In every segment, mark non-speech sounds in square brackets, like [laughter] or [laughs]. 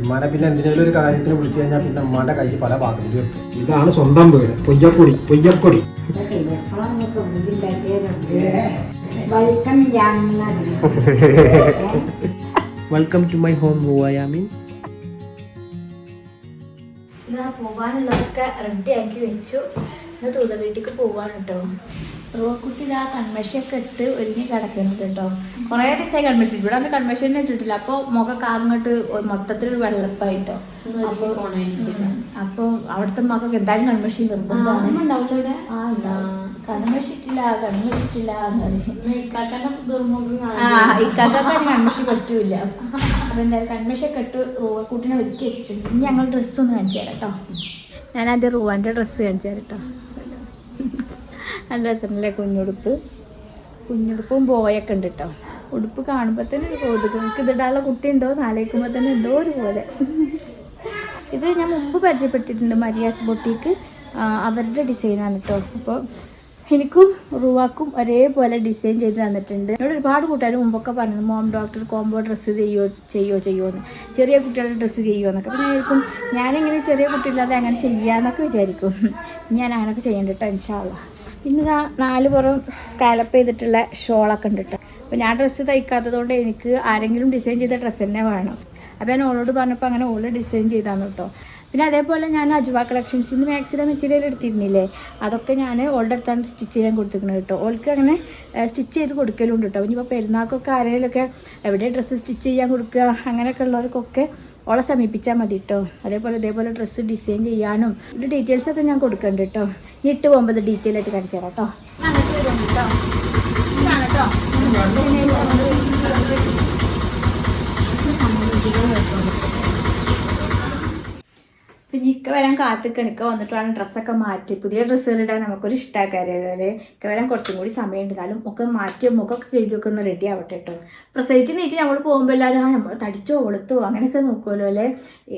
ഇമ്മാനെ പിന്നെ എന്തിനേലും ഒരു കാര്യത്തിന് വിളിച്ചു കഴിഞ്ഞാൽ പിന്നെ ഉമ്മാന്റെ കയ്യിൽ പല എത്തും ഇതാണ് സ്വന്തം വീട്. പൊയ്യക്കൊടി പൊയ്യക്കൊടി. വെൽക്കം ടു മൈ ഹോം മൂവായാമിൻ പോവാനുള്ളതൊക്കെ പോകാനുള്ളതൊക്കെ റെഡി ആക്കി വെച്ചു. ഇന്ന് തൂത വീട്ടിക്ക് പോവാണ് കേട്ടോ റോക്കുട്ടി ഇതാ കൺമഷിയൊക്കെ ഇട്ട് ഒരുങ്ങി കിടക്കുന്നത് കേട്ടോ. കുറേ ദിവസമായി കൺമഷി ഇവിടെ അന്ന് കൺമഷി തന്നെ ഇട്ടിട്ടില്ല. അപ്പോൾ മുഖമൊക്കെ അങ്ങോട്ട് മൊത്തത്തിൽ വെള്ളപ്പായിട്ടോ. അപ്പോൾ അപ്പോൾ അവിടുത്തെ മകൾക്ക് എന്തായാലും കൺമഷി നിർബന്ധമാണ്. ആ ഉണ്ടാവും. കൺമഷിട്ടില്ല കൺമഷിട്ടില്ല ആ ഇക്കാക്കാണ് കൺമഷി പറ്റൂല. അപ്പൊ എന്തായാലും കൺമഷൊക്കെ ഇട്ട് റൂവക്കൂട്ടിനെ ഒരുക്കി വെച്ചിട്ടുണ്ട്. ഇനി ഞങ്ങൾ ഡ്രസ്സ് ഒന്ന് കാണിച്ചു തരാം കേട്ടോ. ഞാൻ ആദ്യം റൂവാന്റെ ഡ്രസ്സ് കാണിച്ചു തരാം കേട്ടോ. ആ രസമല്ലേ കുഞ്ഞുടുപ്പ്? കുഞ്ഞുടുപ്പും ബോയൊക്കെ ഉണ്ട് കേട്ടോ ഉടുപ്പ് കാണുമ്പോൾ തന്നെ ഒരു കോതുക. എനിക്ക് ഇതിടാനുള്ള കുട്ടി ഉണ്ടോ നാലേക്കുമ്പോൾ തന്നെ എന്തോ ഒരു പോലെ. ഇത് ഞാൻ മുമ്പ് പരിചയപ്പെടുത്തിയിട്ടുണ്ട് മരിയാസ് ബൊട്ടിക്ക്. അവരുടെ ഡിസൈനാണ് കേട്ടോ അപ്പോൾ എനിക്കും റുവാക്കും ഒരേപോലെ ഡിസൈൻ ചെയ്ത് തന്നിട്ടുണ്ട്. എന്നോട് ഒരുപാട് കൂട്ടുകാർ മുമ്പൊക്കെ പറഞ്ഞു മോം ഡോക്ടർ കോംബോ ഡ്രസ്സ് ചെയ്യോ ചെയ്യോ ചെയ്യോ എന്ന് ചെറിയ കുട്ടികളുടെ ഡ്രസ്സ് ചെയ്യുമോ എന്നൊക്കെ ഞാൻ വിചാരിക്കും ഞാനിങ്ങനെ ചെറിയ കുട്ടിയില്ലാതെ അങ്ങനെ ചെയ്യാമെന്നൊക്കെ വിചാരിക്കും. ഞാൻ അങ്ങനെയൊക്കെ ചെയ്യണ്ട കേട്ടോ ഇൻഷാല്ല ഞാൻ നാല് പുറം സ്കാലപ്പ് ചെയ്തിട്ടുള്ള ഷോളൊക്കെ ഉണ്ട് കേട്ടോ അപ്പോൾ ഞാൻ ഡ്രസ്സ് തയ്ക്കാത്തത് കൊണ്ട് എനിക്ക് ആരെങ്കിലും ഡിസൈൻ ചെയ്ത ഡ്രസ്സ് തന്നെ വേണം. അപ്പോൾ ഞാൻ ഓളോട് പറഞ്ഞപ്പോൾ അങ്ങനെ ഓൾ ഡിസൈൻ ചെയ്താന്ന് കേട്ടോ പിന്നെ അതേപോലെ ഞാൻ അജുവ കളക്ഷൻസിൽ നിന്ന് മാക്സിലെ മെറ്റീരിയൽ എടുത്തിരുന്നില്ലേ? അതൊക്കെ ഞാൻ ഓളുടെ അടുത്താണ് സ്റ്റിച്ച് ചെയ്യാൻ കൊടുത്തിരിക്കുന്നത് കേട്ടോ ഓൾക്ക് അങ്ങനെ സ്റ്റിച്ച് ചെയ്ത് കൊടുക്കലുണ്ട് കേട്ടോ ഇനിയിപ്പോൾ പെരുന്നാൾക്കൊക്കെ ആരെങ്കിലുമൊക്കെ എവിടെ ഡ്രസ്സ് സ്റ്റിച്ച് ചെയ്യാൻ കൊടുക്കുക അങ്ങനെയൊക്കെ ഉള്ളവർക്കൊക്കെ ഓളെ സമീപിച്ചാൽ മതി കേട്ടോ അതേപോലെ ഇതേപോലെ ഡ്രസ്സ് ഡിസൈൻ ചെയ്യാനും ഇതിന്റെ ഡീറ്റെയിൽസ് ഒക്കെ ഞാൻ കൊടുക്കുന്നുണ്ട് കേട്ടോ ഇനി ഇട്ട് പോകുമ്പോൾ ഡീറ്റെയിൽ ആയിട്ട് കാണിച്ചു തരാം കേട്ടോ കേട്ടോ പിന്നെ ഇക്ക വരാൻ കാത്തിക്കണം. ഇക്ക വന്നിട്ട് വേണം ഡ്രസ്സൊക്കെ മാറ്റി. പുതിയ ഡ്രസ്സുകൾ ഇടാൻ നമുക്കൊരു ഇഷ്ടമാക്കാറില്ല അല്ലേ? ഇക്ക വരാൻ കുറച്ചും കൂടി സമയം ഉണ്ടാലും ഒക്കെ മാറ്റി മുഖമൊക്കെ കഴുകിയൊക്കെ ഒന്ന് റെഡി ആവട്ടെ കേട്ടോ പ്രസവിച്ച് നീറ്റ് നമ്മൾ പോകുമ്പോൾ എല്ലാവരും ആ നമ്മൾ തടിച്ചോ കൊളുത്തോ അങ്ങനെയൊക്കെ നോക്കുമല്ലോ അല്ലേ?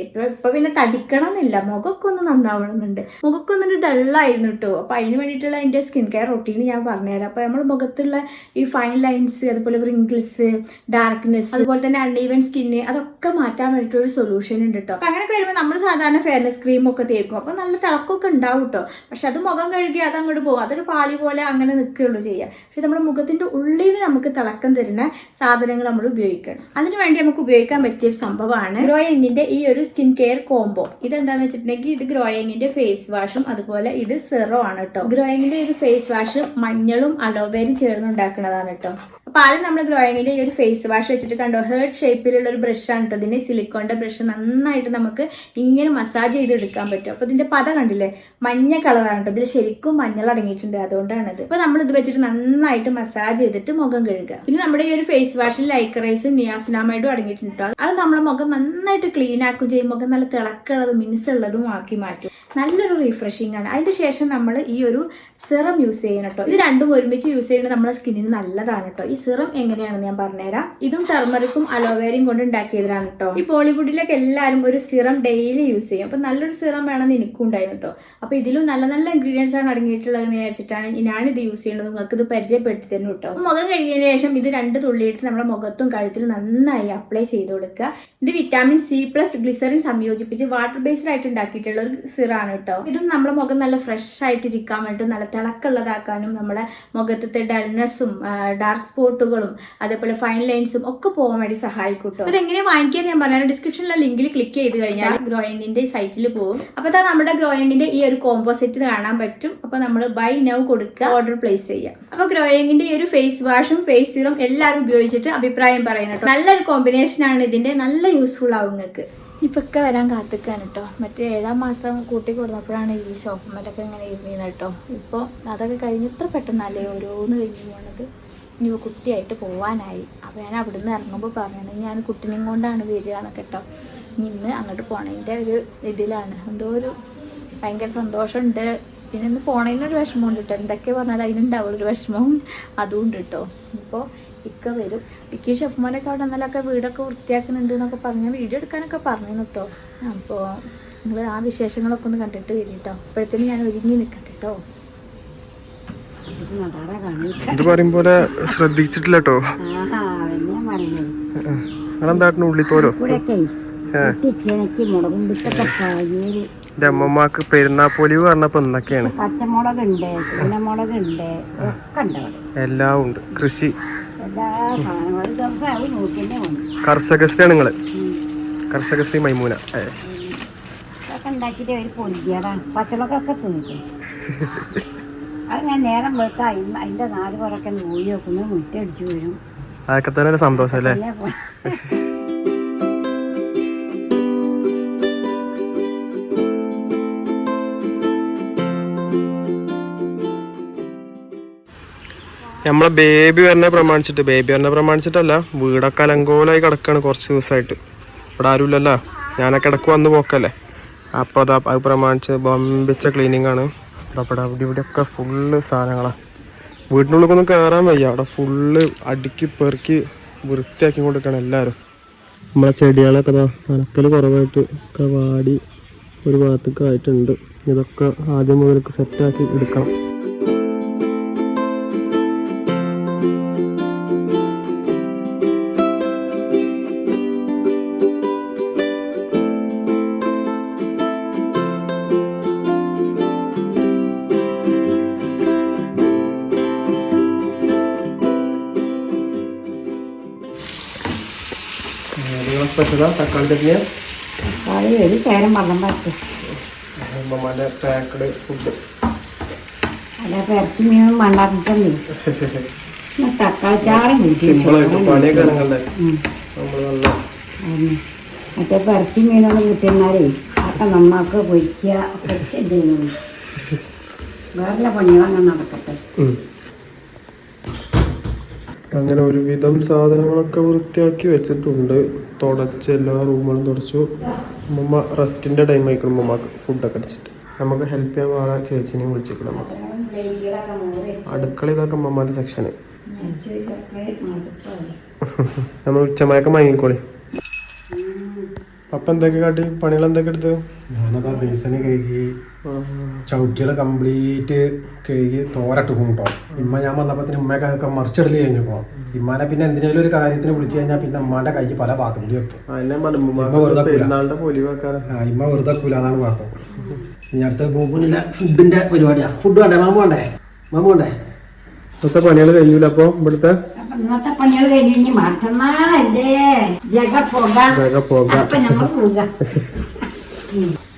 ഇപ്പം ഇപ്പം പിന്നെ തടിക്കണം എന്നില്ല മുഖമൊക്കെ ഒന്ന് നന്നാവണമെന്നുണ്ട്. മുഖമൊക്കെ ഒന്നൊരു ഡള്ളായിരുന്നു കേട്ടോ അപ്പോൾ അതിന് വേണ്ടിയിട്ടുള്ള എന്റെ സ്കിൻ കെയർ റൊട്ടീൻ ഞാൻ പറഞ്ഞുതരാം. അപ്പോൾ നമ്മൾ മുഖത്തുള്ള ഈ ഫൈൻ ലൈൻസ് അതുപോലെ റിങ്കിൾസ് ഡാർക്ക്നെസ് അതുപോലെ തന്നെ അൺഈവൻ സ്കിന്ന് അതൊക്കെ മാറ്റാൻ വേണ്ടിയിട്ടുള്ള ഒരു സൊല്യൂഷൻ ഉണ്ട് കേട്ടോ അപ്പൊ അങ്ങനെയൊക്കെ വരുമ്പോൾ നമ്മൾ സാധാരണ ഫെയർനെസ് ക്രീം ഒക്കെ തേക്കും. അപ്പോൾ നല്ല തിളക്കമൊക്കെ ഉണ്ടാവും കേട്ടോ പക്ഷെ അത് മുഖം കഴുകി അത് അങ്ങോട്ട് പോകും അതൊരു പാളി പോലെ അങ്ങനെ നിൽക്കുകയുള്ളൂ ചെയ്യുക പക്ഷെ നമ്മുടെ മുഖത്തിന്റെ ഉള്ളിൽ നമുക്ക് തിളക്കം തരുന്ന സാധനങ്ങൾ നമ്മൾ ഉപയോഗിക്കണം. അതിനുവേണ്ടി നമുക്ക് ഉപയോഗിക്കാൻ പറ്റിയ ഒരു സംഭവമാണ് ഗ്രോയിങ്ങിന്റെ ഈ ഒരു സ്കിൻ കെയർ കോംബോ ഇതെന്താണെന്ന് വെച്ചിട്ടുണ്ടെങ്കിൽ ഇത് ഗ്രോയിങ്ങിന്റെ ഫേസ് വാഷും അതുപോലെ ഇത് സെറോ ആണ് കേട്ടോ ഗ്രോയിങ്ങിന്റെ ഒരു ഫേസ് വാഷ് മഞ്ഞളും അലോവേരും ചേർന്ന് ഉണ്ടാക്കുന്നതാണ് കേട്ടോ അപ്പോൾ ആദ്യം നമ്മൾ ഗ്രോയിങ്ങിൽ ഈ ഒരു ഫേസ് വാഷ് വെച്ചിട്ട് കണ്ടോ? ഹേർട്ട് ഷേപ്പിലുള്ള ഒരു ബ്രഷ് ആണ് കേട്ടോ ഇതിന് സിലിക്കോണിന്റെ ബ്രഷ് നന്നായിട്ട് നമുക്ക് ഇങ്ങനെ മസാജ് ചെയ്തെടുക്കാൻ പറ്റും. അപ്പോൾ ഇതിന്റെ പത കണ്ടില്ലേ? മഞ്ഞ കളറാണ് കേട്ടോ ഇതിൽ ശരിക്കും മഞ്ഞൾ അടങ്ങിയിട്ടുണ്ട്. അതുകൊണ്ടാണത്. അപ്പോൾ നമ്മൾ ഇത് വെച്ചിട്ട് നന്നായിട്ട് മസാജ് ചെയ്തിട്ട് മുഖം കഴുകുക. പിന്നെ നമ്മുടെ ഈ ഒരു ഫേസ് വാഷിൽ ലൈക്കറൈസും നിയാസിനാമൈഡും അടങ്ങിയിട്ടുണ്ട് അത് നമ്മുടെ മുഖം നന്നായിട്ട് ക്ലീൻ ആക്കുകയും ചെയ്യും. മുഖം നല്ല തിളക്കുള്ളതും മിനുസുള്ളതും ആക്കി മാറ്റും. നല്ലൊരു റീഫ്രഷിംഗ് ആണ്. അതിന്റെ ശേഷം നമ്മൾ ഈ ഒരു സിറം യൂസ് ചെയ്യണം കേട്ടോ ഇത് രണ്ടും ഒരുമിച്ച് യൂസ് ചെയ്യുന്നത് നമ്മുടെ സ്കിന്നിന് നല്ലതാണ് കേട്ടോ ഈ സിറം എങ്ങനെയാണെന്ന് ഞാൻ പറഞ്ഞുതരാം. ഇതും ടെർമറിക്കും അലോവേരയും കൊണ്ട് ഉണ്ടാക്കിയതാണ് കേട്ടോ ഈ ബോളിവുഡിലൊക്കെ എല്ലാവരും ഒരു സിറം ഡെയിലി യൂസ് ചെയ്യും. അപ്പൊ നല്ലൊരു സിറം വേണമെന്ന് എനിക്കും ഉണ്ടായിരുന്നു കേട്ടോ അപ്പോൾ ഇതിലും നല്ല നല്ല ഇൻഗ്രീഡിയൻസ് ആണ് അടങ്ങിയിട്ടുള്ളതെന്ന് വിചാരിച്ചിട്ടാണ് ഞാനിത് യൂസ് ചെയ്യുന്നത്. നിങ്ങൾക്ക് ഇത് പരിചയപ്പെടുത്തി തരുന്നു കേട്ടോ മുഖം കഴുകിയതിന് ശേഷം ഇത് രണ്ട് തുള്ളിയിട്ട് നമ്മുടെ മുഖത്തും കഴുത്തിലും നന്നായി അപ്ലൈ ചെയ്ത് കൊടുക്കുക. ഇത് വിറ്റാമിൻ സി പ്ലസ് ഗ്ലിസറിൻ സംയോജിപ്പിച്ച് വാട്ടർ ബേസ്ഡ് ആയിട്ട് ഉണ്ടാക്കിയിട്ടുള്ള ഒരു സിറാണ് കേട്ടോ. ഇത് നമ്മുടെ മുഖം നല്ല ഫ്രഷ് ആയിട്ട് ഇരിക്കാൻ വേണ്ടി നല്ല തിളക്കുള്ളതാക്കാനും നമ്മുടെ മുഖത്തെ ഡൾനെസ്സും ഡാർക്ക് സ്പോട്ടുകളും അതേപോലെ ഫൈൻ ലൈൻസും ഒക്കെ പോകാൻ വേണ്ടി സഹായിക്കും ഇത് എങ്ങനെ വാങ്ങിക്കാൻ ഞാൻ പറഞ്ഞാൽ ഡിസ്ക്രിപ്ഷനിലെ ലിങ്കിൽ ക്ലിക്ക് ചെയ്ത് കഴിഞ്ഞാൽ ഗ്രോയിങ്ങിന്റെ സൈറ്റിൽ പോകും. അപ്പോൾ അതാ നമ്മുടെ ഗ്രോയിങ്ങിന്റെ ഈ ഒരു കോമ്പോസിറ്റ് കാണാൻ പറ്റും. അപ്പോൾ നമ്മൾ ബൈ നൗ കൊടുക്കുക ഓർഡർ പ്ലേസ് ചെയ്യാം അപ്പോൾ ഗ്രോയിങ്ങിന്റെ ഈ ഒരു ഫേസ് വാഷും ഫേസ് സീറും എല്ലാവരും ഉപയോഗിച്ചിട്ട് അഭിപ്രായം കേട്ടോ. നല്ലൊരു കോമ്പിനേഷൻ ആണ് ഇതിന്റെ. നല്ല യൂസ്ഫുൾ ആവും നിങ്ങൾക്ക്. ഇപ്പൊക്കെ വരാൻ കാത്തിക്കാൻ കേട്ടോ മറ്റേ ഏഴാം മാസം കൂട്ടി കൊടുത്തപ്പോഴാണ് ഈ ഷോപ്പുമ്മലൊക്കെ ഇങ്ങനെ ഇരുന്നത് കേട്ടോ ഇപ്പോൾ അതൊക്കെ കഴിഞ്ഞ് ഇത്ര പെട്ടെന്നല്ലേ ഓരോന്ന് കഴിഞ്ഞു പോണത്? ഇനി കുട്ടിയായിട്ട് പോവാനായി. അപ്പോൾ ഞാൻ അവിടെ നിന്ന് ഇറങ്ങുമ്പോൾ പറഞ്ഞത് ഞാൻ കുട്ടിനെയും കൊണ്ടാണ് വരിക എന്നൊക്കെ കേട്ടോ ഇനി ഇന്ന് അങ്ങോട്ട് പോണതിന്റെ ഒരു ഇതിലാണ്. എന്തോ ഒരു ഭയങ്കര സന്തോഷമുണ്ട് പിന്നെ ഇന്ന് പോണതിനൊരു വിഷമമുണ്ട് കേട്ടോ എന്തൊക്കെ പറഞ്ഞാൽ അതിനുണ്ടാവുള്ളൊരു വിഷമവും അതും ഉണ്ട് കേട്ടോ ഇപ്പോൾ ഇക്ക വരും. ഇക്ക് ഷെഫ്മാനൊക്കെ അവിടെ എന്നാലൊക്കെ വീടൊക്കെ വൃത്തിയാക്കുന്നുണ്ട് എന്നൊക്കെ പറഞ്ഞ് വീഡിയോ എടുക്കാനൊക്കെ പറഞ്ഞു കേട്ടോ അപ്പോൾ നിങ്ങൾ ആ വിശേഷങ്ങളൊക്കെ ഒന്ന് കണ്ടിട്ട് വരും കേട്ടോ അപ്പോഴത്തേനും ഞാൻ ഒരുങ്ങി നിൽക്കട്ടെ കേട്ടോ ഇത് പറയും പോലെ ശ്രദ്ധിച്ചിട്ടില്ല കേട്ടോ നിങ്ങളെന്താട്ടിന് പാകേര് എന്റെ അമ്മമ്മക്ക് പെരുന്നാപ്പൊലിവ് പറഞ്ഞപ്പോ എന്തൊക്കെയാണ് ഉണ്ട് എല്ലാം ഉണ്ട്. കൃഷി. കർഷകശ്രീയാണ് നിങ്ങൾ? കർഷകശ്രീ മൈമൂന. ഏ. ഇതൊക്കെ ഉണ്ടാക്കിയിട്ട് ഒരു പൊടിയാണ് പച്ചമുളകൊക്കെ തിന്നിട്ടു. അത് ഞാൻ നേരം വെളുത്ത അതിന്റെ നാല് പുറക്കെ നൂൽ നോക്കുന്നു മുറ്റടിച്ചു വരും അതൊക്കെ തന്നെ സന്തോഷം അല്ലേ? നമ്മളെ ബേബി വരണ പ്രമാണിച്ചിട്ട് ബേബി വരണ പ്രമാണിച്ചിട്ടല്ല വീടൊക്കെ അലങ്കോലായി കിടക്കാണ് കുറച്ച് ദിവസമായിട്ട് ഇവിടെ ആരുമില്ലല്ലോ. ഞാനൊക്കെ ഇടയ്ക്ക് വന്ന് പോക്കല്ലേ. അപ്പോൾ അതാ അത് പ്രമാണിച്ച് ബമ്പിച്ച ക്ലീനിങ് ആണ്. അവിടെ അവിടെ ഇവിടെയൊക്കെ ഫുള്ള് സാധനങ്ങളാണ് വീടിനുള്ളിലൊന്നും കയറാൻ വയ്യ. അവിടെ ഫുള്ള് അടുക്കി പെറുക്കി വൃത്തിയാക്കി കൊടുക്കണം എല്ലാവരും. നമ്മളെ ചെടികളൊക്കെ ഇതാ കുറവായിട്ട് ഒക്കെ വാടി ഒരു ഭാഗത്തൊക്കെ ആയിട്ടുണ്ട്. ഇതൊക്കെ ആദ്യം മുതലൊക്കെ സെറ്റാക്കി എടുക്കണം. സ്പെഷ്യലാ തക്കാളി ചട്നിയാ അത് ഒരു നേരം വെള്ളം പറ്റും അമ്മമാന്റെ പാക്കഡ് ഫുഡ് അല്ല തക്കാളി ചാറും മറ്റേ പെരച്ചി മീനൊന്നും കിട്ടുന്നാലേ ഒക്കെ നമ്മക്ക് പൊരിക്കുക ഒക്കെ ചെയ്യുന്നു വേറെ പണികളങ്ങനെ നടക്കട്ടെ. അങ്ങനെ ഒരുവിധം സാധനങ്ങളൊക്കെ വൃത്തിയാക്കി വെച്ചിട്ടുണ്ട്. തുടച്ച് എല്ലാ റൂമുകളും തുടച്ചു. അമ്മമ്മ റെസ്റ്റിന്റെ ടൈം ആയിക്കണം ഉമ്മക്ക് ഫുഡൊക്കെ അടിച്ചിട്ട്. നമുക്ക് ഹെൽപ്പ് ചെയ്യാൻ വേറെ ചേച്ചിനെയും വിളിച്ചിരിക്കണം നമുക്ക് അടുക്കള ഇതൊക്കെ അമ്മമാരുടെ സെക്ഷന് നമ്മൾ ഉച്ചമയക്കം വാങ്ങിക്കോളി അപ്പൊ എന്തൊക്കെ കാട്ടി? പണികൾ എന്തൊക്കെ എടുത്തു? ഞാനതാ ബേസണി കഴുകി. ചവിട്ടികൾ കംപ്ലീറ്റ് കഴുകി തോരട്ട് കൊണ്ടോ ഇമ്മ ഞാൻ വന്നപ്പത്തിന് ഉമ്മയൊക്കെ അതൊക്കെ മറിച്ചെടുത്ത് കഴിഞ്ഞപ്പോ ഇമ്മാനെ പിന്നെ എന്തിനേലും ഒരു കാര്യത്തിന് വിളിച്ചു കഴിഞ്ഞാൽ പിന്നെ ഉമ്മാന്റെ കൈ പല ഭാഗത്തും കൂടി എത്തും. ഇമ്മ വെറുതെ കൂല അതാണ് വാർത്ത ഇനി അടുത്ത പോകുന്നില്ല ഫുഡിന്റെ പരിപാടിയാ. ഫുഡ് വേണ്ടേ? മാമ വേണ്ടേ? മാമ വേണ്ടേ? ഇന്നത്തെ പണികൾ കഴിയൂല അപ്പൊ ഇവിടുത്തെ? അപ്പൊ ഇന്നത്തെ പണികൾ കഴിഞ്ഞ് മറ്റന്നാളല്ലേ. ജഗ പോക. ജഗ പോകാം. [laughs]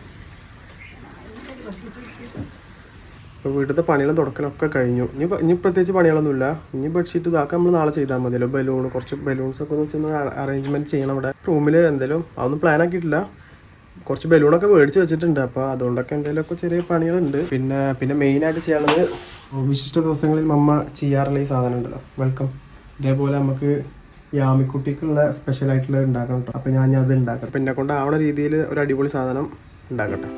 അപ്പൊ പോക വീട്ടിലത്തെ പണികളും തുടക്കലൊക്കെ കഴിഞ്ഞു. ഇനി ഇനി പ്രത്യേകിച്ച് പണികളൊന്നുമില്ല. ഇനി ബെഡ്ഷീറ്റ് ഇതാക്കാൻ നമ്മൾ നാളെ ചെയ്താൽ മതിയല്ലോ. ബലൂൺ കുറച്ച് ബലൂൺസ് ഒക്കെ വെച്ച് അറേഞ്ച്മെന്റ് ചെയ്യണം ഇവിടെ. റൂമിൽ എന്തെങ്കിലും അതൊന്നും പ്ലാൻ ആക്കിയിട്ടില്ല. കുറച്ച് ബലൂണൊക്കെ മേടിച്ച് വെച്ചിട്ടുണ്ട്. അപ്പോൾ അതുകൊണ്ടൊക്കെ എന്തെങ്കിലുമൊക്കെ ചെറിയ പണികളുണ്ട്. പിന്നെ പിന്നെ മെയിനായിട്ട് ചെയ്യണത് വിശിഷ്ട ദിവസങ്ങളിൽ മമ്മ ചെയ്യാറുള്ള ഈ സാധനം ഉണ്ടല്ലോ വെൽക്കം ഇതേപോലെ നമുക്ക് യാമിക്കുട്ടിക്കുള്ള സ്പെഷ്യൽ ആയിട്ടുള്ള ഉണ്ടാക്കണം കേട്ടോ അപ്പോൾ ഞാൻ അത് ഉണ്ടാക്കാം പിന്നെ കൊണ്ട് ആവണ രീതിയിൽ ഒരു അടിപൊളി സാധനം ഉണ്ടാക്കട്ടെ.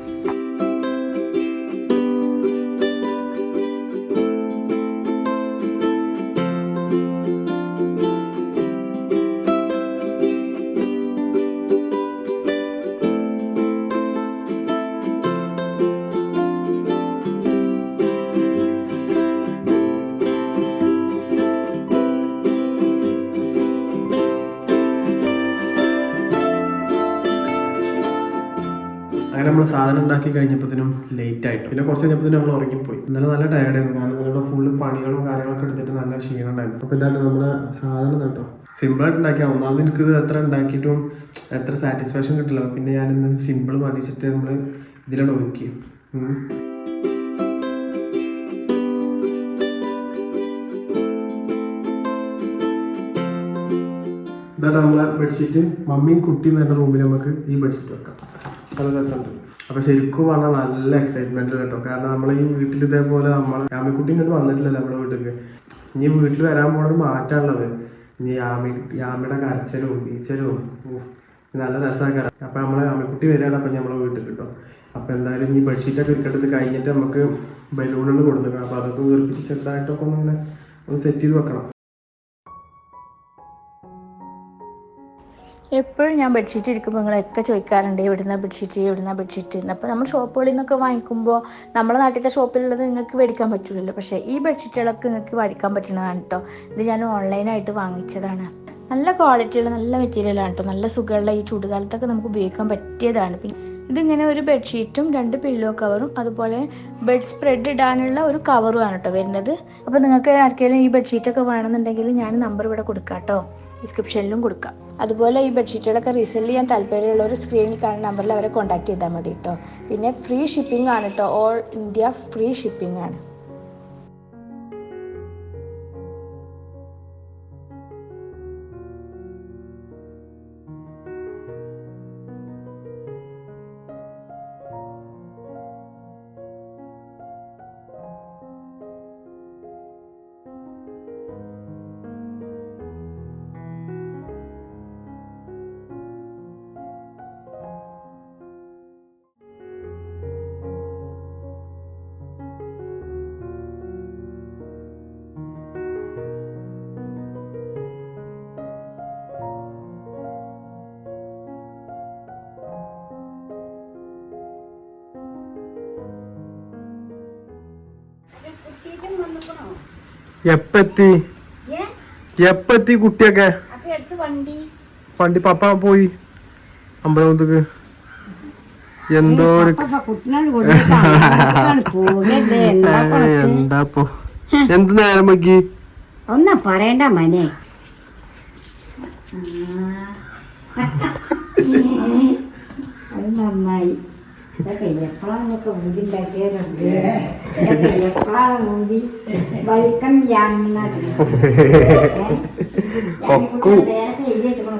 ഉണ്ടാക്കി കഴിഞ്ഞപ്പോഴത്തേനും ലേറ്റ് ആയിട്ട്. പിന്നെ കുറച്ച് കഴിഞ്ഞപ്പോൾ നമ്മൾ ഉറങ്ങിപ്പോയി. ഇന്നലെ നല്ല ടയർഡായിരുന്നു കാരണം നിങ്ങളുടെ ഫുള്ള് പണികളും കാര്യങ്ങളൊക്കെ എടുത്തിട്ട് നല്ല ക്ഷീണം ഉണ്ടായിരുന്നു അപ്പോൾ ഇതാണ് നമ്മുടെ സാധനം കേട്ടോ സിമ്പിളായിട്ട് ഉണ്ടാക്കിയാൽ ഒന്നാമത് എനിക്ക് ഇത് എത്ര ഉണ്ടാക്കിയിട്ടും എത്ര സാറ്റിസ്ഫാക്ഷൻ കിട്ടില്ല. പിന്നെ ഞാൻ ഇന്ന് സിമ്പിൾ മതിച്ചിട്ട് നമ്മൾ ഇതിലൂടെ ഒതുക്കി. ഇതാണ് നമ്മളെ ബെഡ്ഷീറ്റ് മമ്മിയും കുട്ടിയും വരുന്ന റൂമിൽ നമുക്ക് ഈ ബെഡ്ഷീറ്റ് വെക്കാം. നല്ല രസമുണ്ട്. അപ്പൊ ശരിക്കും പറഞ്ഞാൽ നല്ല എക്സൈറ്റ്മെന്റ് കേട്ടോ. കാരണം നമ്മൾ ഈ വീട്ടിൽ ഇതേപോലെ നമ്മൾ യാമിക്കുട്ടി ഇങ്ങോട്ട് വന്നിട്ടില്ലല്ലോ നമ്മുടെ വീട്ടിലേക്ക് ഇനി വീട്ടിൽ വരാൻ പോണൊരു മാറ്റാണുള്ളത്. ഇനി യാമി യാമിയുടെ കരച്ചലും ഈച്ചലും ഉഫ്, നല്ല രസമാക്കാറ് അപ്പൊ നമ്മളെ യാമിക്കുട്ടി വരികയാണ് അപ്പൊ നമ്മളെ വീട്ടിൽ കേട്ടോ അപ്പൊ എന്തായാലും ഈ ബെഡ്ഷീറ്റൊക്കെ ഇരിക്കട്ടത് കഴിഞ്ഞിട്ട് നമുക്ക് ബലൂണുകൾ കൊടുത്തു അപ്പൊ അതൊക്കെ വീർപ്പിച്ച് ചെറുതായിട്ടൊക്കെ ഒന്ന് ഒന്ന് സെറ്റ് ചെയ്ത് വെക്കണം. എപ്പോഴും ഞാൻ ബെഡ്ഷീറ്റ് എടുക്കുമ്പോൾ നിങ്ങളൊക്കെ ചോദിക്കാറുണ്ട് എവിടുന്ന ബെഡ്ഷീറ്റ് എവിടുന്ന ബെഡ്ഷീറ്റ് എന്ന്. അപ്പോൾ നമ്മൾ ഷോപ്പുകളിൽ നിന്നൊക്കെ വാങ്ങിക്കുമ്പോൾ നമ്മുടെ നാട്ടിലത്തെ ഷോപ്പിലുള്ളത് നിങ്ങൾക്ക് മേടിക്കാൻ പറ്റില്ലല്ലോ പക്ഷേ ഈ ബെഡ്ഷീറ്റുകളൊക്കെ നിങ്ങൾക്ക് മേടിക്കാൻ പറ്റുന്നതാണ് കേട്ടോ ഇത് ഞാൻ ഓൺലൈനായിട്ട് വാങ്ങിച്ചതാണ്. നല്ല ക്വാളിറ്റിയുള്ള നല്ല മെറ്റീരിയലാണ് കേട്ടോ നല്ല സുഖമുള്ള ഈ ചൂടുകാലത്തൊക്കെ നമുക്ക് ഉപയോഗിക്കാൻ പറ്റിയതാണ്. പിന്നെ ഇതിങ്ങനെ ഒരു ബെഡ്ഷീറ്റും രണ്ട് പില്ലോ കവറും അതുപോലെ ബെഡ് സ്പ്രെഡ് ഇടാനുള്ള ഒരു കവറുമാണ് കേട്ടോ വരുന്നത്. അപ്പോൾ നിങ്ങൾക്ക് ആർക്കെങ്കിലും ഈ ബെഡ്ഷീറ്റൊക്കെ വേണമെന്നുണ്ടെങ്കിൽ ഞാൻ നമ്പർ ഇവിടെ കൊടുക്കാം കേട്ടോ ഡിസ്ക്രിപ്ഷനിലും കൊടുക്കാം. അതുപോലെ ഈ ബെഡ്ഷീറ്റുകളൊക്കെ റീസെൽ ചെയ്യാൻ താല്പര്യമുള്ള ഒരു സ്ക്രീനിൽ കാണുന്ന നമ്പറിൽ അവരെ കോൺടാക്ട് ചെയ്താൽ മതി കേട്ടോ പിന്നെ ഫ്രീ ഷിപ്പിംഗ് ആണ് കേട്ടോ ഓൾ ഇന്ത്യ ഫ്രീ ഷിപ്പിംഗ് ആണ്. എപ്പെത്തി? എപ്പെത്തി കുട്ടിയൊക്കെ? വണ്ടി. പപ്പ പോയി. അമ്പലമുത്തക്ക് എന്തോ? [laughs] എന്താപ്പോ? എന്ത് നേരം വെക്കി ഒന്നും പറയണ്ട മനെ. [laughs] അത് നന്നായി. ഇതൊക്കെ എപ്പോഴാണൊക്കെ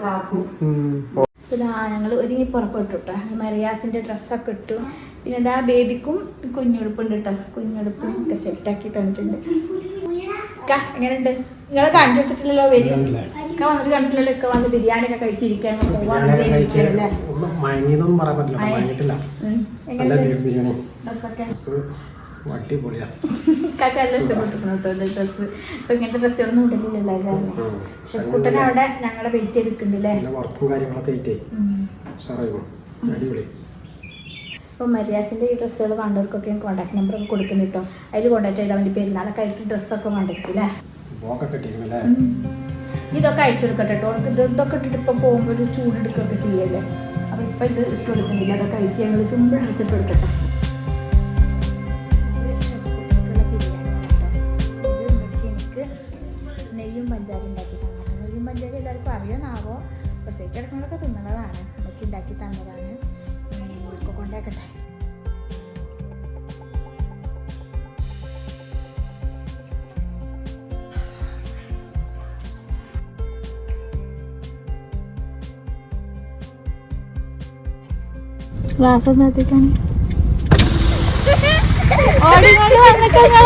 കാക്കും. പിന്നെ ഞങ്ങൾ ഒരുങ്ങി പുറപ്പെട്ടു കേട്ടോ മറിയാസിന്റെ ഡ്രസ്സൊക്കെ ഇട്ടു. പിന്നെ എന്താ ബേബിക്കും കുഞ്ഞുടുപ്പുണ്ട് കേട്ടോ കുഞ്ഞുടുപ്പും ഒക്കെ സെറ്റാക്കി തന്നിട്ടുണ്ട്. എങ്ങനെയുണ്ട്? നിങ്ങളെ കാണിച്ചു കൊടുത്തിട്ടില്ലല്ലോ വരി ഇക്ക വന്നിട്ട് കണ്ടില്ലല്ലോ ഇക്ക വന്ന് ബിരിയാണി ഒക്കെ കഴിച്ചിരിക്കാൻ പോവാണ് കഴിച്ച് ഒന്നും മയങ്ങിന്നൊന്നും പറയാൻ പറ്റില്ല മയങ്ങിട്ടില്ല നല്ല ബിരിയാണി. ഡ്രസ്സൊക്കെ? ഡ്രസ്സ് അടിപൊളിയാ. ഇക്കാക്ക് നല്ല ഇഷ്ടപ്പെട്ടിരിക്കണം കേട്ടോ എന്റെ ഡ്രസ്സ്. ഇപ്പൊ ഇങ്ങനത്തെ ഡ്രസ്സുകളൊന്നും ഇടലില്ലല്ലോ കാരണം ഷെഫ്കുട്ടൻ അവിടെ ഞങ്ങളെ വെയിറ്റ് ചെയ്തിട്ടുണ്ടല്ലേ പിന്നെ വർക്കും കാര്യങ്ങളൊക്കെ ആയിട്ടേ ഉഷാറായിരുന്നു അടിപൊളി. അപ്പോൾ മര്യാസിന്റെ ഈ ഡ്രസ്സുകൾ വേണ്ടവർക്കൊക്കെ കോൺടാക്ട് നമ്പർ ഒക്കെ കൊടുക്കുന്നു കേട്ടോ. അതിൽ കോൺടാക്ട് ചെയ്താൽ മതി. പെരുന്നാളൊക്കെ ആയിട്ട് ഡ്രസ്സൊക്കെ വേണ്ടിയിരിക്കും അല്ലേ? ഇതൊക്കെ അഴിച്ചെടുക്കട്ടെ ഓർക്ക് അവർക്ക് ഇത് ഇതൊക്കെ ഇട്ടിട്ട് ഇപ്പം പോകുമ്പോൾ ഒരു ചൂടെടുക്കുകയൊക്കെ ചെയ്യല്ലേ? അപ്പോൾ ഇപ്പം ഇത് ഇട്ട് കൊടുക്കുന്നില്ല. അതൊക്കെ അഴിച്ച് ഞങ്ങൾ സിമ്പിൾ ഡ്രസ്സ് ഇട്ട് കൊടുക്കട്ടെ. ക്ലാസ് ഒന്നെത്തിക്കാൻ [laughs] ഓടിക്കൊണ്ട് വന്നിക്കങ്ങൾ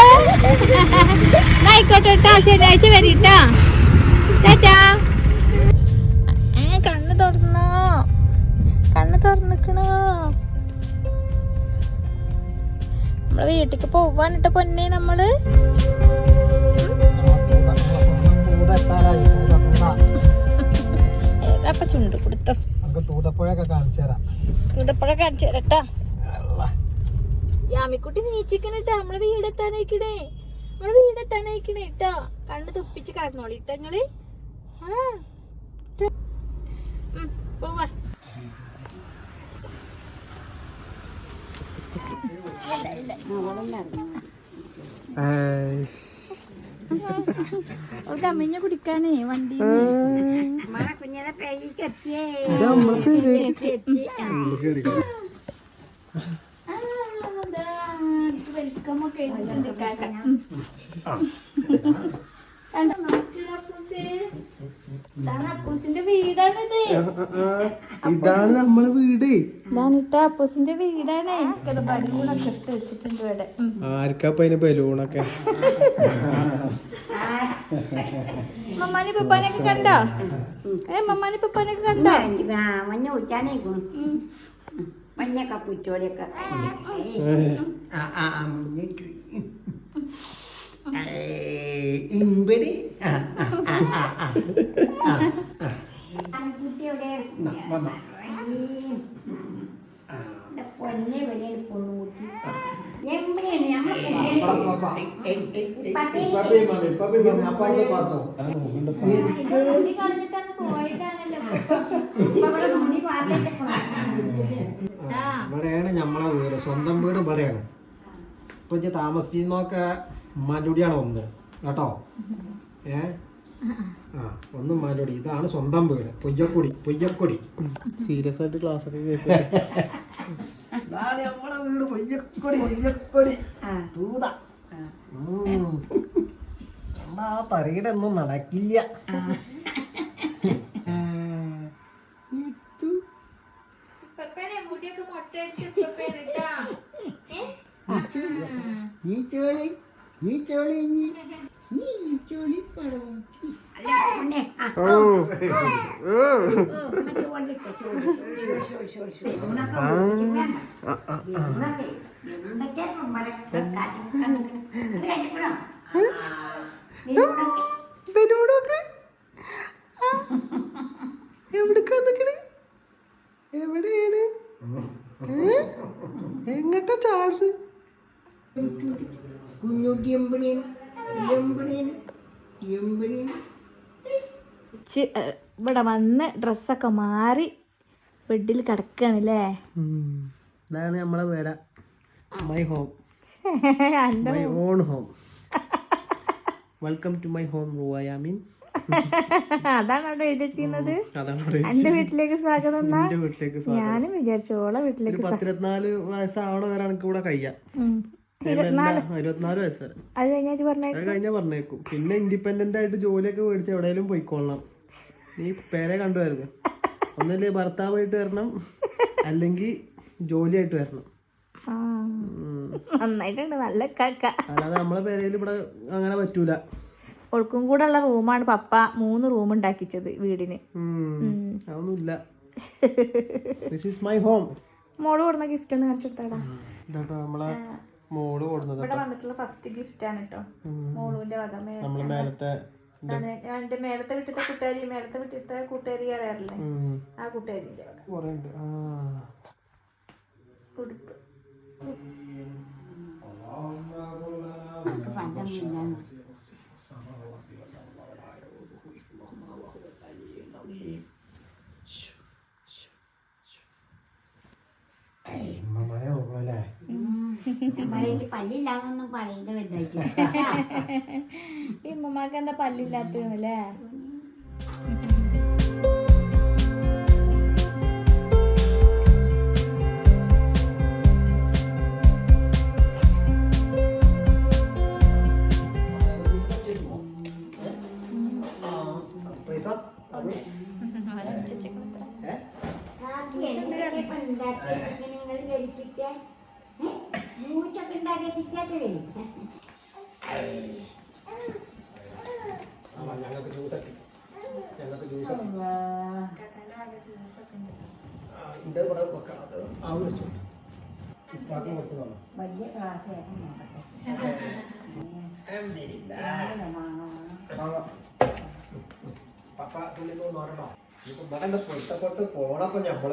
ആയിക്കോട്ടെ കേട്ടാ ശനിയാഴ്ച വരീട്ടാ ചേട്ടാ കണ്ണ് തുറന്നോ. കണ്ണ് തുറന്നിക്കണോ? നമ്മളെ വീട്ടിക്ക് പോവാനിട്ട് പൊന്നെ നമ്മൾ. ഏതാപ്പ ചുണ്ട് കൊടുത്തോ? നമുക്ക് തൂതപ്പുഴയൊക്കെ കാണിച്ചു തരാം. തൂതപ്പുഴ കാണിച്ചു തരട്ടാ. യാമിക്കുട്ടി നീച്ചിക്കണട്ടാ. നമ്മളെ വീടെത്താനായിക്കണേ. നമ്മളെ വീടെത്താനായിക്കണേ. ഇട്ടാ. കണ്ണ് തുപ്പിച്ച് കറന്നോളി ഇട്ടങ്ങൾ ആ. ട്ടാ. ഉം, അമ്മഞ്ഞ കുടിക്കാനേ വണ്ടി കുഞ്ഞിനെ പേരിക്ക് എത്തിയേ? ഇതാണ് അപ്പൂസിന്റെ വീടാണിത്. ഇതാണ് നമ്മളെ വീട്. ഇതാണിട്ട് അപ്പൂസിന്റെ വീടാണ്. ബലൂണൊക്കെ ഇട്ട് വെച്ചിട്ടുണ്ട് ഇവിടെ. ആർക്കാ ബലൂണൊക്കെ? [laughs] മമ്മാനി പപ്പാനൊക്കെ കണ്ടോ? ഏ മമ്മാനെ പപ്പാനൊക്കെ കണ്ടോ? ആ മഞ്ഞ കുറ്റാനേക്കും മഞ്ഞൊക്കെ കുറ്റോളിയൊക്കെ. ഇമ്പടി. കുട്ടിയുടെ പൊന്നെ വലിയ പൊണ്ണുകുട്ടി എവിടെയാണ് നമ്മളെ കളഞ്ഞിട്ടാണ് ഇവിടെയാണ് നമ്മളെ വീട്. സ്വന്തം വീട് ഇവിടെയാണ്. ഇപ്പൊ ഇജ്ജ് താമസിക്കുന്നൊക്കെ ഉമ്മാന്റെ കൂടിയാണ് ഒന്ന്. കേട്ടോ? ഏ? ആ ഒന്ന് ഉമ്മാന്റെ കൂടി ഇതാണ് സ്വന്തം വീട്. പൊയ്യക്കൊടി പൊയ്യക്കൊടി. സീരിയസ് ആയിട്ട് ക്ലാസ് ഒക്കെ [laughs] ഇതാണ് നമ്മളെ വീട് പൊയ്യക്കൊടി പൊയ്യക്കൊടി. തൂത. എന്നാ ആ തരയുടെ ഒന്നും നടക്കില്ല. ഈ ചോളി ഈ ചോളി ഇനി. ഈ ചോളി പടവും ഓ ഇവനോടൊക്കെ എവിടേക്കാ നിക്കണേ? എവിടെയാണ്? എങ്ങട്ടാ ചാട് കുഞ്ഞൂട്ടി എമ്പടിയാണ് എമ്പടിയാണ് എമ്പടിയാണ് ഇവിടെ വന്ന് ഡ്രസ്സൊക്കെ മാറി ബെഡിൽ കിടക്കാണ് അല്ലേ ഇതാണ് നമ്മളെ വേല my home my own home welcome to my home റുവായാമീൻ അതാണ് അവിടെ എഴുതി ചെയ്യുന്നത് അതാണ് ഇവിടെ എന്റെ വീട്ടിലേക്ക് സ്വാഗതം. ഞാനും വിചാരിച്ചു ഓളെ വീട്ടിലേക്ക് പത്തിരുപത്തിനാല് വയസ്സാവണ വരെ എനിക്ക് ഇവിടെ കഴിയാം. ഇരുപത്തിനാല്. വയസ്സ് വരെ. അത് കഴിഞ്ഞാൽ പറഞ്ഞ അത് കഴിഞ്ഞാൽ പറഞ്ഞേക്കും. പിന്നെ ഇൻഡിപെൻഡന്റ് ആയിട്ട് ജോലിയൊക്കെ മേടിച്ച് എവിടെയെങ്കിലും പോയിക്കൊള്ളണം. നീ പേരെ കണ്ടുവരുത്. ഒന്നല്ലേ ഭർത്താവായിട്ട് വരണം അല്ലെങ്കിൽ ജോലിയായിട്ട് വരണം. നന്നായിട്ടുണ്ട് നല്ല കാക്ക. അല്ലാതെ നമ്മളെ പേരയിൽ ഇവിടെ അങ്ങനെ പറ്റൂല. ഒഴുക്കും കൂടെ ഉള്ള റൂമാണ് പപ്പ മൂന്ന് റൂം ഉണ്ടാക്കിച്ചത് വീടിന്. അതൊന്നുമില്ല. ദിസ് ഈസ് മൈ ഹോം മോൾ കൊടുന്ന ഗിഫ്റ്റ് ഒന്ന് കാണിച്ചെടുത്താടാ ഇതാട്ടോ നമ്മളെ മോൾ കൊടുന്നത് ഇവിടെ വന്നിട്ടുള്ള ഫസ്റ്റ് ഗിഫ്റ്റ് ആണ് കേട്ടോ. മോളുവിന്റെ വക നമ്മളെ മേലത്തെ എന്റെ മേലത്തെ വീട്ടിലത്തെ കൂട്ടുകാരി മേലത്തെ വീട്ടിലത്തെ കൂട്ടുകാരി അറിയാറില്ലേ? ആ കൂട്ടുകാരിന്റെ ഉടുപ്പ്. പണ്ടം മഴയ്ക്ക് പല്ലില്ലാന്നൊന്നും വലുതായിട്ട്. ഈ ഉമ്മമാക്ക് എന്താ പല്ലില്ലാത്തല്ലേ സർപ്രൈസാ ഞങ്ങൾക്ക് ജ്യൂസ് എത്തി ഞങ്ങൾക്ക് ജ്യൂസ് ഇത് ഇവിടെ വെക്കാം. അത് ആ വെച്ചു. ഉപ്പാക്ക് കൊടുക്കുന്നതാണ് വലിയ ക്ലാസ് പപ്പ തുള്ളി നോക്കണ്ടോ ഇപ്പൊ ഇവിടെ പൊരുത്തപ്പെട്ട് പോണപ്പോ ഞമ്മൾ.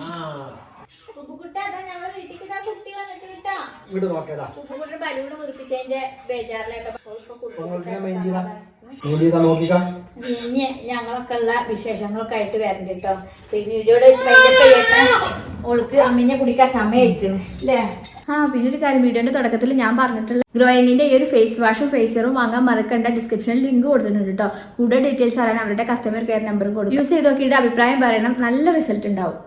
ആ. നോക്കിയതാ. ഇനി ഞങ്ങളൊക്കെ ഉള്ള വിശേഷങ്ങളൊക്കെ ആയിട്ട് വരണ്ട കേട്ടോ പിന്നെ ചെയ്യട്ടെ ഓൾക്ക് അമ്മിനെ കുടിക്കാൻ സമയമായിരിക്കണ് അല്ലേ? ആ പിന്നെ ഒരു കാര്യം വീഡിയോന്റെ തുടക്കത്തിൽ ഞാൻ പറഞ്ഞിട്ടുള്ള ഗ്രോയിങ്ങിന്റെ ഈ ഒരു ഫേസ് വാഷും ഫേസറും വാങ്ങാൻ മറക്കണ്ട ഡിസ്ക്രിപ്ഷനിൽ ലിങ്ക് കൊടുത്തിട്ടുണ്ട് കേട്ടോ കൂടുതൽ ഡീറ്റെയിൽസ് അറിയാൻ അവരുടെ കസ്റ്റമർ കെയർ നമ്പറും കൊടുക്കും. യൂസ് ചെയ്ത് നോക്കിയിട്ട് അഭിപ്രായം പറയണം. നല്ല റിസൾട്ട് ഉണ്ടാവും.